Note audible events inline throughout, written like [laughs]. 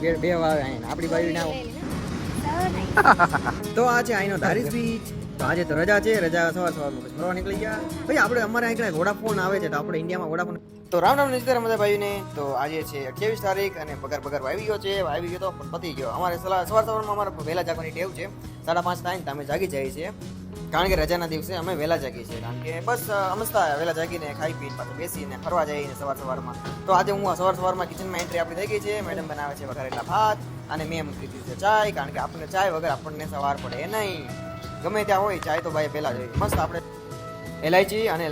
બે અહીં આપણી બાજુ ના [laughs] તો આ છે આઈનો ધારી બીચ. તો આજે તો રજા છે રજા સવાર સવારમાં પછી ફરવા નીકળી ગયા. ભાઈ આપણે અમારે અહીંયા વોડાફોન આવે છે તો આપણે ઇન્ડિયામાં વોડાફોન તો રામ રામ નમસ્કાર ભાઈ ભાઈને તો આજે છે અઠ્યાવીસ તારીખ અને પગાર પગાર વાવી ગયો છે વાવી ગયો તો પતી ગયો. અમારે સવાર સવારમાં અમારે વહેલા જાગવાની ટેવ છે. સાડા પાંચ થાય ને તમે જાગી જાય છીએ. કારણ કે રજાના દિવસે અમે વહેલા જાગીએ છીએ. કારણ કે બસ અમસ્તા વહેલા જાગીને ખાઈ પીને પાછું બેસીને ફરવા જઈએ સવાર સવારમાં. તો આજે હું સવાર સવારમાં કિચનમાં એન્ટ્રી આપણી થઈ ગઈ છે. મેડમ બનાવે છે વઘારેલા ભાત અને મેં મૂકી દીધી છે ચાય, કારણ કે આપણને ચાય વગર આપણને સવાર પડે નહીં. ગમે ત્યાં હોય ચાય તો ભાઈ પહેલાં જોઈએ મસ્ત આપણે એલાયચી અને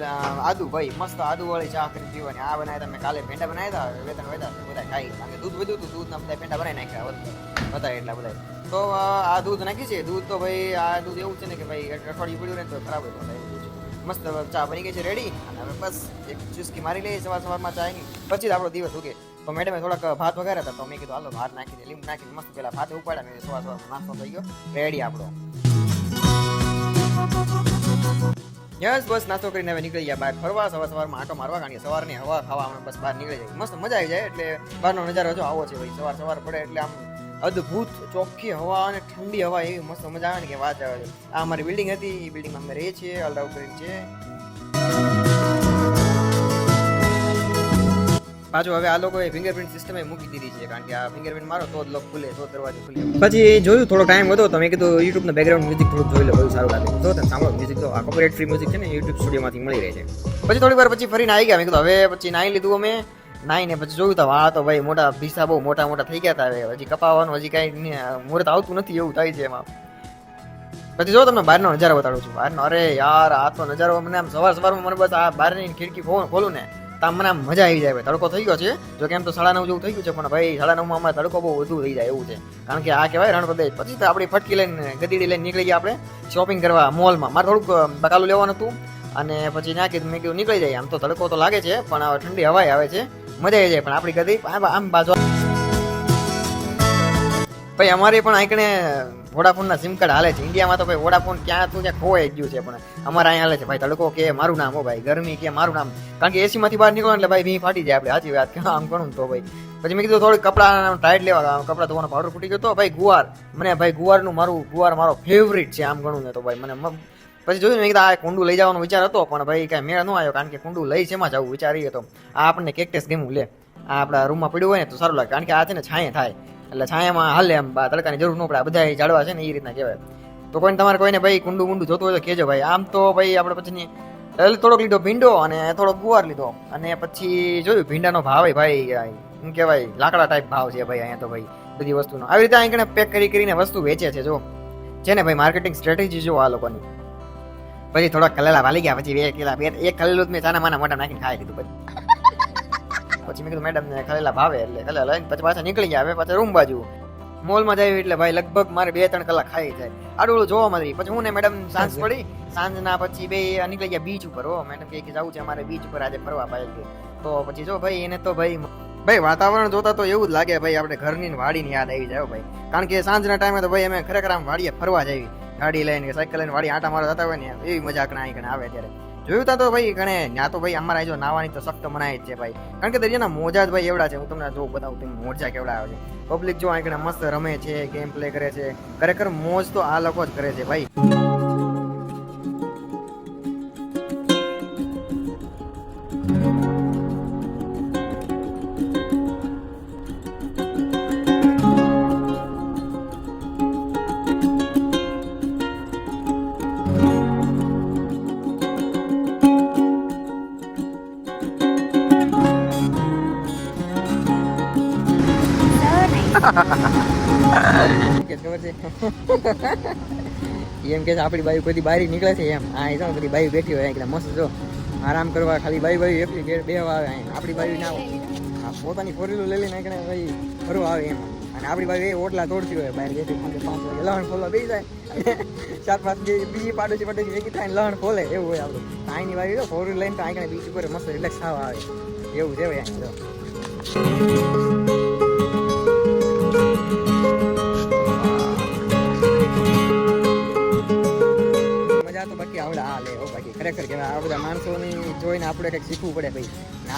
આદુ ભાઈ, મસ્ત આદુ વાળી ચા કરી પીવાની. આ બનાવ્યા તમે કાલે પેંડા બનાવ્યા હતા. વેતન વેતા બધા ખાઈ. કારણ કે દૂધ વધ્યું હતું, દૂધના બધા પેંડા બનાવી નાખ્યા. હતા એટલા બધા. તો આ દૂધ નાખી છે. દૂધ તો ભાઈ, આ દૂધ એવું છે ને કે ભાઈ અઠવાડિયું પડ્યું ને તો ખરાબ એવું મસ્ત ચા બની ગઈ છે રેડી અને હવે બસ એક ચુસ્કી મારી લઈએ સવાર સવારમાં ચાયની પછી જ આપણો દિવસ ઉગે. તો મેડમે થોડાક ભાત વગાડ્યા હતા, તો મેં કીધું, હાલો, ભાત નાખી દે. લીંબુ નાખી મસ્ત પેલા ભાત ઉપાડ્યા મેં સવાર સવારમાં નાસ્તો થઈ ગયો. રેડી આપણો. યસ, બસ નાસ્તો કરીને હવે નીકળી ગયા બહાર ફરવા. સવાર સવારમાં આટો મારવા કારણ કે સવારની હવા ખાવા બસ બહાર નીકળી જાય. મસ્ત મજા આવી જાય, એટલે બહારનો નજારો જો આવો છે ભાઈ. સવાર સવાર પડે એટલે આમ અદ્ભુત ચોખ્ખી હવા અને ઠંડી હવા એવી મસ્ત મજા આવે ને કે વાત આવે. આ અમારી બિલ્ડિંગ હતી, એ બિલ્ડિંગમાં અમે રહીએ છીએ અલરાઉ કરીને છે. પાછું હવે આ લોકોએ ફિંગરપ્રિન્ટ સિસ્ટમ મૂકી દીધી છે, કારણ કે આ ફિંગરપ્રિન્ટ મારો, તો જ લોક ખુલે, તો દરવાજો ખુલે. પછી જોયું, થોડો ટાઈમ હતો તમે કીધું યુટ્યુબના બેકગ્રાઉન્ડ મ્યુઝિક થોડું જોઈ લો, બહુ સારું લાગે. તો તમે સાંભળો મ્યુઝિક તો આ કોપરેટ ફ્રી મ્યુઝિક છે ને યુટ્યુબ સ્ટુડિયોમાંથી મળી રહે છે. પછી થોડી વાર પછી ફરીને આવી ગયા, મેં કીધું, હવે પછી નાઈ લીધું અમે. નાઈને પછી જોયું તો વાળ તો ભાઈ મોટા ભીસા બહુ મોટા મોટા થઈ ગયા હતા હજી કપાવવાનું, હજી કાંઈ મુહૂર્ત આવતું નથી એવું થાય છે એમાં પછી જો તમને બહારનો નજારો બતાડું છું. બહારનો, અરે યાર, આ તો નજારો મને આમ સવાર સવારમાં મને બસ આ બહારની ખિડકી ખોલ- ને, તો મને આમ મજા આવી જાય ભાઈ. તડકો થઈ ગયો છે, જો કે એમ તો સાડા નવ જેવું થઈ ગયું છે, પણ ભાઈ સાડા નવમાં અમારે તડકો બહુ વધુ થઈ જાય એવું છે. કારણ કે આ કહેવાય રણપ્રદેશ. પછી તો આપણી ફટકી લઈને ગદીડી લઈને નીકળી ગયા આપણે શોપિંગ કરવા મોલમાં મારે થોડુંક બકાલું લેવાનું હતું અને પછી ના કીધું મેં કીધું નીકળી જાય આમ તો તડકો તો લાગે છે, પણ ઠંડી હવાય આવે છે. મજા આવી જાય, પણ આપણી કદી આમ બાજુ ભાઈ, અમારે પણ આંકણે વોડાફોનના સિમ કાર્ડ હાલે છે. ઇન્ડિયામાં તો ભાઈ વોડાફોન ક્યાં તું ક્યાં ખોવાઈ ગયું છે, પણ અમારે અહીંયા હાલે છે. ભાઈ, તડકો કે મારું નામ, હો ભાઈ, ગરમી કે મારું નામ. કારણ કે એસી માંથી બહાર નીકળો એટલે ભાઈ ભી ફાટી જાય આપણે, સાચી વાત. કે આમ ઘણું તો ભાઈ. પછી મેં કીધું થોડીક કપડા ટાઈટ લેવા કપડા ધોવાનો પાવડર ફૂટી ગયો તો ભાઈ ગુવાર. મને ભાઈ ગુવારનું મારું, ગુવાર મારો ફેવરિટ છે, આમ ગણું ને તો ભાઈ. મને પછી જોયું મેં કીધું, આ કુંડું લઈ જવાનો વિચાર હતો, પણ ભાઈ કાંઈ મેળ ન આવ્યો, કારણ કે કુંડું લઈ શેમાં જવું વિચારીએ તો. આ આપણને કેકટેસ ગેમું લે. આ આપણા રૂમમાં પડ્યું હોય ને, તો સારું લાગે, કારણ કે આ છે ને છાંય થાય. એટલે છાયામાં હાલે એમ તડકાની જરૂર ન પડે. બધા ઝાડવા છે ને એ રીતના કહેવાય. તો કોઈને તમારે કોઈને ભાઈ કુંડું કુંડું જોતું હોય તો કહેજો ભાઈ. આમ તો ભાઈ આપણે પછી થોડોક લીધો ભીંડો અને થોડોક ગુવાર લીધો. અને પછી જોયું, ભીંડાનો ભાવ ભાઈ શું કહેવાય, લાકડા ટાઈપ ભાવ છે ભાઈ, અહીંયા તો ભાઈ, બધી વસ્તુનો. આવી રીતે અહીં પેક કરી કરીને વસ્તુ વેચે છે, જો. છે ને ભાઈ માર્કેટિંગ સ્ટ્રેટેજી જો આ લોકોની. પછી થોડા કલેલા વાલી ગયા પછી બે કિલા બે એક કલેલું મેં ચાના માના મોટા નાખીને ખાઈ લીધું પછી. પછી મેં કીધું મેડમ ને કલેલા ભાવે એટલે કલેલા લઈને પછી પાછા નીકળી ગયા હવે પાછા રૂમ બાજુ. મોલમાં જાય એટલે ભાઈ લગભગ મારે બે ત્રણ કલાક ખાઈ જાય. આડું જોવા મળી. પછી હું ને મેડમ સાંજ પડી. સાંજના પછી બે નીકળી ગયા બીચ ઉપર હો. મેડમ કે જવું છે અમારે બીચ ઉપર આજે ફરવા છે તો પછી જો ભાઈ એને તો ભાઈ ભાઈ વાતાવરણ જોતા તો એવું જ લાગે ભાઈ આપણે ઘરની વાડીની યાદ આવી જાય ભાઈ. કારણ કે સાંજના ટાઈમે તો ભાઈ અમે ખરેખર આમ વાડીએ ફરવા જઈએ ગાડી લઈને કે સાયકલ લઈને વાડી આટા મારવા જતા હોય ને એવી મજા ના કણે આવે ત્યારે જોયું તા તો ભાઈ ગણે ત્યાં તો ભાઈ અમારા જો નાવાની તો સખ્ત મનાય જ છે ભાઈ. કારણ કે દરિયાના મોજા જ ભાઈ એવડા છે, હું તમને જો બતાવું તમે મોજા કેવડા આવે છે. પબ્લિક જો આ મસ્ત રમે છે ગેમ પ્લે કરે છે. ખરેખર મોજ તો આ લોકો જ કરે છે ભાઈ. એમ કે આપણી બાઈ બધી બારી નીકળે છે એમ. આ જો બધી બાયુ બેઠી હોય એકદમ મસ્ત જો, આરામ કરવા, ખાલી બાઈ બાયુ એકલી ઘેર બે આવે અહીં આપણી બાઈ ના આ પોતાની ફોરેલું લઈ લઈને એકને ભાઈ ફરવા આવે એમ. અને આપણી બાજુ એ ઓટલા તોડતી હોય. બહાર બેઠી પાંચ વાગે લહણ ખોલવા બેસી જાય. ચાર પાંચ બે બીજી પાડોશી પાડોશી ભેગી થાય લહણ ખોલે એવું હોય આપણું. અહીંની બાઈ ફોર લઈને તો અહીં બીચ ઉપર મસ્ત રિલેક્સ થવા આવે. એવું છે ભાઈ અહીં માણસોની જોઈને આપણે કંઈક શીખવું પડે ભાઈ.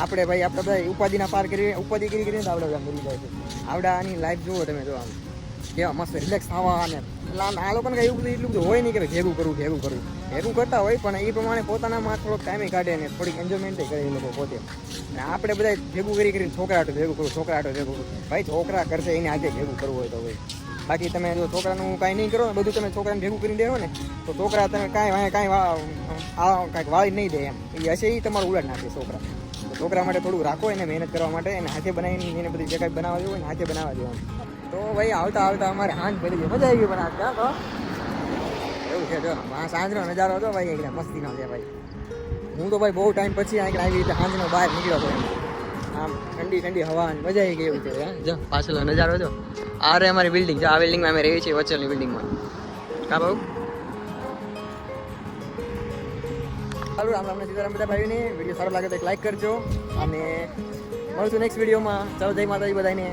આપણે ભાઈ, આપણે બધા ઉપાધિના પાર કરી ઉપાધિ કરી કરીને આપણે બધા મરી જાય છે. આવડા આની લાઈફ જુઓ તમે જો આમ. કેવા મસ્ત રિલેક્સ થવા અને આ લોકોને કંઈ એવું બધું એટલું બધું હોય નહીં કે ભેગું કરવું ભેગું કરવું ભેગું કરતા હોય પણ એ પ્રમાણે પોતાનામાં થોડોક ટાઈમે કાઢે ને થોડીક એન્જોયમેન્ટ કરે એ લોકો પોતે. અને આપણે બધા ભેગું કરી કરીને છોકરા હાટું ભેગું કરવું છોકરા હાટું ભેગું કરવું ભાઈ છોકરા કરશે, એને આજે ભેગું કરવું હોય તો ભાઈ. બાકી તમે જો છોકરાનું કાંઈ નહીં કરો ને બધું તમે છોકરાને ભેગું કરી દેવો ને, તો છોકરા તમે કાંઈ કાંઈ કાંઈક વાળી નહીં દે એમ. એ હશે એ તમારું ઉડાડ નાખે છોકરા. છોકરા માટે થોડું રાખો એને મહેનત કરવા માટે, એને હાથે બનાવીને એને બધી જે કાંઈ બનાવવા દેવું ને હાથે બનાવવા દેવાનું તો ભાઈ આવતા આવતા અમારે હાંજ પડી ગઈ. મજા આવી ગઈ પણ તો? એવું છે, જો સાંજનો નજારો હતો, ભાઈ, એકદમ મસ્તીનો છે, ભાઈ. હું તો ભાઈ બહુ ટાઈમ પછી આ આવી રીતે સાંજનો બહાર નીકળ્યો હતો એમ. આમ ઠંડી ઠંડી હવા મજા આવી ગઈ એવું છે જો, પાછળનો નજારો જો. આ રે અમારી બિલ્ડિંગ જો, આ બિલ્ડિંગમાં અમે રહીએ છીએ, વચ્ચેની બિલ્ડિંગમાં કા બાબુ ચાલુ રામ રામને સીતારામ બધા ભાઈને વીડિયો સારો લાગે તો એક લાઈક કરજો. અને મળશું નેક્સ્ટ વિડીયોમાં. ચાલો જય માતાજી બધાને.